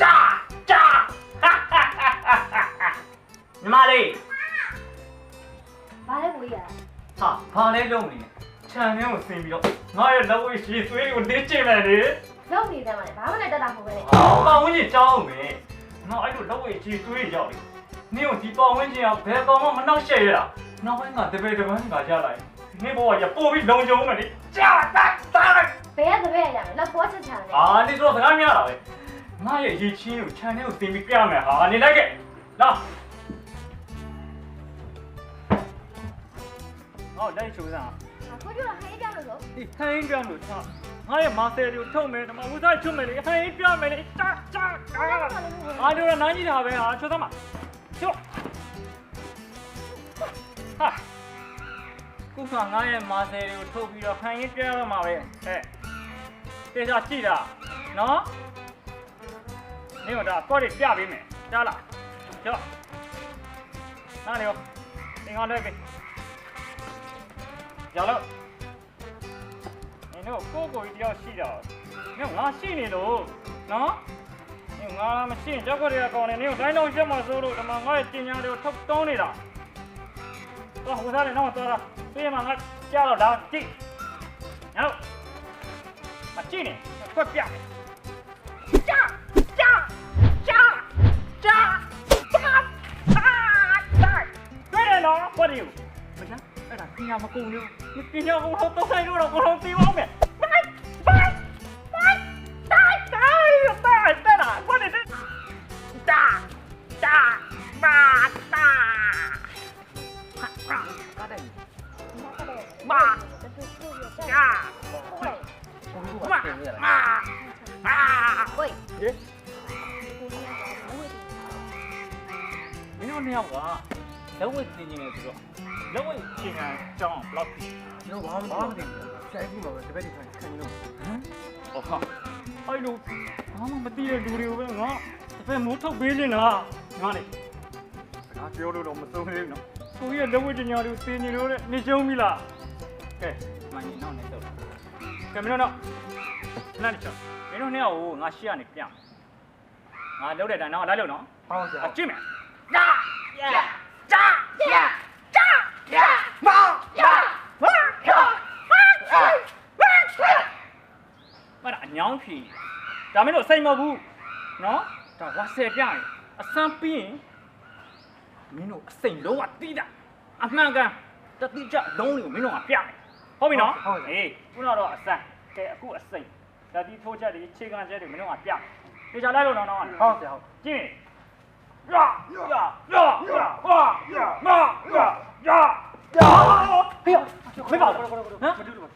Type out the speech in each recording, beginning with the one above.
ကြာကြာညီမလေးဘာလဲဝေးရဟာဘာလဲလုံးနေခြံထဲကိုဆင်းပြီးတော့ငါရဲ့လက်ဝဲရှည်သွေးကိုတင်းကျင်လိုက်လေလုံးနေတယ်မလဲဘာမှလည်းတက်တာမဟုတ်ပဲလေအော်ပေါင်ဝင်းကြီးကြောင်းမယ်ငါအဲ့လိုလက်ဝဲရှည်သွေးရောက်လေနင့်ကိုဒီပေါင်ဝင်းကြီးကဘယ်ကောင်မှမနှောက်ရှက်ရတာနောက်ပိုင်းကတပည့်တပန်းကကြလာရင်ဒီနေ့ဘောကရပို့ပြီးလုံကြုံမယ်လေကြာတာ တာဘယ်ကတပည့်ရမယ်လောက်ပေါ်ချက်ချာလေအာနေတော့စကားများတာပဲငါရဲ့ရေချင်းကိုခြံထဲကိုဆင်းပြီးပြမယ်ဟာနေလိုက်ခဲ့လာဟောလိုက်ချိုးစမ်းကိုပြောတာဟိုင်းကြောက်လို့ဆိုဒီဟိုင်းပြလို့ထားငါရဲ့မာဆယ်ကိုထုတ်မယ်ဒီမှာဝစားချုပ်မယ်လေဟိုင်းပြမယ်လေတာတာအာတို့ရနိုင်ကြီးတာပဲဟာချိုးသမ်းပါချိုးဟာ ခုကငါရဲ့မာဆယ်ကိုထုတ်ပြီးတော့ဟိုင်းပြရမှာပဲဟဲ့တေချာကြည့်တာနော်နေတော့ကော့ရပြပေးမယ်ကြားလားကျော်နားနေရောသင်္ကန်းလွှဲပေးရောက်လို့နင်တို့ကိုကိုကြီးတယောက်ရှိတော့နင်ငါရှိနေလို့နော်နင်ငါမရှိရင်ကြောက်ကြရကောင်းနေနင်ကိုတိုင်းတော့ရက်မှာစိုးလို့ဒီမှာငါရဲ့တင်ညာတွေကိုထုတ်တုံးနေတာ တော့ဟိုသားလေးတော့တော်တာပြေးမှာငါကြားတော့ဒါကြည့်ညောမကြည့်နဲ့ကွက်ပြကြာကြာကြာကြာကြာကြာတွေ့တယ်နော်ဘာလို့မချမ်းအဲ့ဒါတင်ညာမကုန်လို့တင်ညာကုန်တော့တော့ဆိုင်လို့တော့ကိုတော့ပြီးပါမယ် ကိုကြီးမင်းတို့နှစ်ယောက်ကလက်ဝဲတင်နေတယ်ဆိုတော့လက်ဝဲချိန်ခံကြောင်းဘလောက်ပြီကျွန်တော်ဘာမှမသိဘူး။ဆိုင်ကြီးမှာပဲတပည့်တွေခံခံလို့ဟမ်ဟောဟာအဲ့လိုဘာမှမသိတဲ့လူတွေကိုပဲငါတစ်ဖက်မိုးထုတ်ပေးနေတာငါလေစကားပြောလို့တော့မသုံးသေးဘူးနော်ကိုကြီးရဲ့လက်ဝဲတင်ညာတွေကိုတင်နေလို့တဲ့နေရှုံးပြီလား ကဲမင်းနောက်နေတော့ကဲမင်းတို့တော့ခဏလေးချောမင်းတို့နှစ်ယောက်ကိုငါရှေ့ကနေပြန်ငါလောက်တဲ့တိုင်တော့လိုက်လို့နော်ဟုတ်ကဲ့အကြည့်မယ်မရအညောင်းဖြီဒါမင်းတို့စိတ်မဟုတ်ဘူးနော်ဒါဝါဆယ်ပြရင်အစမ်းပြီးရင်မင်းတို့အစိမ်လုံးဝတီးတာအမှန်ကန်တတိကျလုံးတွေကိုမင်းတို့ကပြမယ် ဟုတ်ပြီနော်အေးခုနကတော့အစမ်းကဲအခုအစိမ်ဒါဒီထိုးချက်တွေခြေခံချက်တွေမင်းတို့ကပြမယ်ဒီချာလိုက်လို့နော်နော်ဟုတ်ကဲ့ဟုတ်ကျင်းရရရရရဟာရမရရရဟေးမေပါဟမ်မတူလို့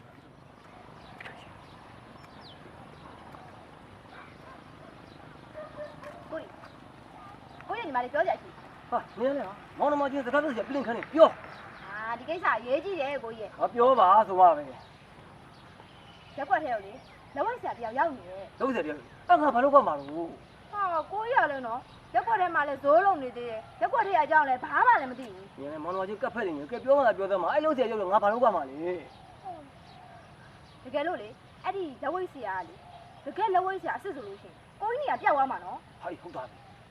ကိုကြီးကိုကြီးညီမလေးပြောကြရှိဟာနင်းလေမောင်နှမချင်းစကားပြောစီပြင်ခန်းနေပြောအာ ဒီကိစ္စရေးကြည့်တယ်ကိုကြီးငါပြောပါဆိုမှပဲရက်ွက်ထဲတော့လေလက်ဝဲဆရာတယောက်ရောက်နေတယ်လုံးစရာပြောအဲ့ငါဘာလို့ကမှာလို့ဟာကိုကြီးရလဲနော်ရက်ွက်ထဲမှာလဲဇိုးလုံးနေသေးတယ်ရက်ွက်ထဲအကြောင်းလဲဘာမှလည်းမသိဘူးနင်းလေမောင်နှမချင်းကပ်ဖက်နေကဲပြောမှသာပြောသမှာအဲ့လုံးစရာပြောလို့ငါဘာလို့ကမှာလေတကယ်လို့လေအဲ့ဒီလက်ဝဲဆရာကလေတကယ်လက်ဝဲဆရာအစ်စ်ဆိုလို့ရှိရင်ကိုကြီးနေကပြောက်သွားမှာနော်ဟာဟုတ်တာ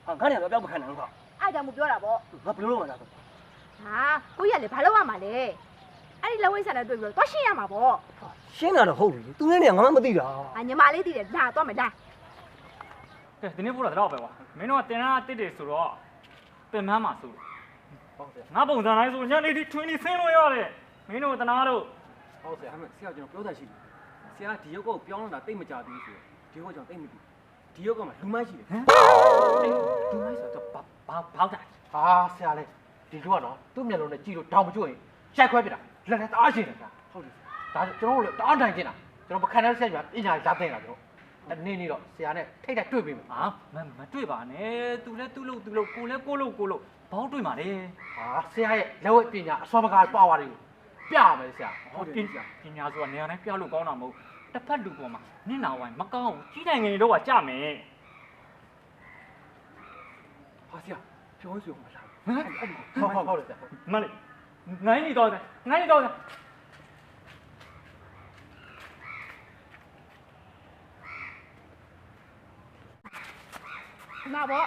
ဟာငါနဲ့တော့ပြောမခံနိုင်ဘူးကွာအဲ့ကြောင့်မပြောတာပေါ့ငါဘယ်လိုလုပ်မှာလဲဆို ဟာကိုကြီးကလေဘာလုပ်ရမှာလဲအဲ့ဒီလက်ဝဲဆရာနဲ့တွေ့ပြီးတော့သွားရှင်းရမှာပေါ့ရှင်းတာတော့ဟုတ်ပြီသူနဲ့နေငါမှမသိတာအာညီမလေးသိတယ်လာသွားမယ်လာကဲဒီနေ့ပို့တာတော့ပဲကွာမင်းတို့ကတင်တာတစ်တယ်ဆိုတော့ပင်မမှာဆိုလို့ဟုတ်ကဲ့ငါပုံစံတိုင်းဆိုညနေထိထွင်းနေဆင်းလို့ရတယ်မင်းတို့တနာတို့ဟုတ်ကဲ့အဲ့မဲ့ဆရာကျွန်တော်ပြောတာရှိတယ်ဆရာဒီရုပ်ကိုပြောင်းလာတာတိတ်မကြသေးဘူးဆိုတော့ဒီရုပ်ကြောင့်တိတ်မသိဒီရုပ်ကမှလူမရှိတယ်ဟမ်ဒီမိုင်းဆိုတော့ဘာဘာဘောက်တာဟာဆရာလေး ဒီလိုကတော့သူ့မျက်လုံးနဲ့ကြည့်လို့တောင်မကျွတ်ရင်ရိုက်ခွဲပြတာလက်နဲ့တအားရှင်းတယ်ဗျာဟုတ်တယ်ဒါကျွန်တော်တို့လည်းတအားနိုင်ကျင်တာကျွန်တော်မခံတဲ့ဆက်ပြပညာရတဲ့တာကျွန်တော်အနေနဲ့တော့ဆရာနဲ့ထိတ်တိုက်တွေ့ပြီမှာဟာမမတွေ့ပါနဲ့သူလဲသူ့လို့သူ့လို့ကိုလဲကိုလို့ကိုလို့ဘောက်တွေ့မှာလေဟာဆရာရဲ့လက်ဝဲပညာအစောပကားပါဝါတွေကိုပြရမယ်ဆရာဟောပညာပညာဆိုတာနေရာတိုင်းပြလို့ကောင်းတာမဟုတ်တစ်ဖက်လူပေါ်မှာနင့်နာဝိုင်းမကောင်းဘူးကြီးတိုင်းငယ်တွေတော့ကကြမယ်ဟာဆရာပြောဆိုမှလား 好好好了，妈的，哪里到的？哪里到的？ဒီမှာပေါ့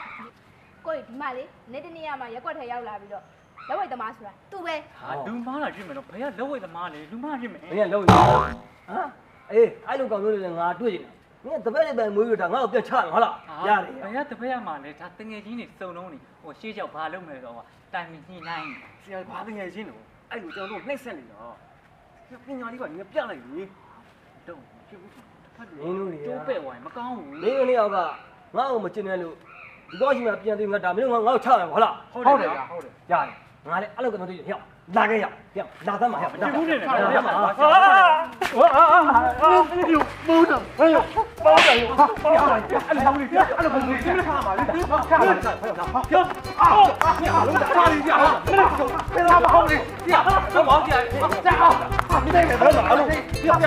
ကိုကြီးဒီမှာလေနေ့တနေ့ရမှာရက်ွက်ထဲရောက်လာပြီးတော့လက်ဝိတ်သမားဆိုတာသူပဲဟာလူမားတာဖြစ်မယ်နော်ဘယ်ကလက်ဝိတ်သမားလဲလူမားဖြစ်မယ်ဘယ်ကလောက်ရဟမ်အေးအဲ့လိုကောင်မျိုးတွေလည်းငါတွေ့နေတာ မင်းကတပည့်လေးပဲမွေးရတာငါ့ကိုပြန်ချတယ်ဟုတ်လားရတယ်ဘယ်ကတပည့်ရမှာလဲဒါတငယ်ချင်းတွေစုံလုံးနေဟိုရှေးကြောက်ဘာလုပ်မယ်ဆိုတော့တိုင်မီညှိနှိုင်းဆရာဘာတငယ်ချင်းတော့အဲ့လိုကျွန်တော်တို့နှိမ့်ဆက်နေတာပညာလေးကငါပြလိုက်လေတော့ဖြစ်ဘူးတစ်ဖက်မင်းတို့တွေကကျိုးပဲ့ဝိုင်းမကောင်းဘူးမင်းတို့နှစ်ယောက်ကငါ့ကိုမကျင်တဲ့လို့ဒီတော့ရှိမှပြန်သေးငါဒါမင်းတို့ငါ့ကိုချတယ်ဟုတ်လားဟုတ်တယ်ဗျာဟုတ်တယ်ရတယ်ငါလည်းအဲ့လိုကောင်မျိုးတွေဟျောက်လာခဲ့ရဟျောက်လာသမ်းပါဟျောက်ဖြစ်ဘူးနေတယ်လာဗျာသမ်းပါဟာဟာမိုးတော့ဟဲ့ပေါင်းတယ်ဟာ အဲ့လိုကောင်းလေးအဲ့လိုကောင်းလေးဒီလိုခါမှာလေခါမှာလေပြောအော်အားလုံးတာရီပြဟာမင်းတို့ဘယ်လာမဟုတ်လေပြတော့မောင်းပြကြာအောင်မင်းတို့လည်းဘယ်လာလို့ပြပြပြ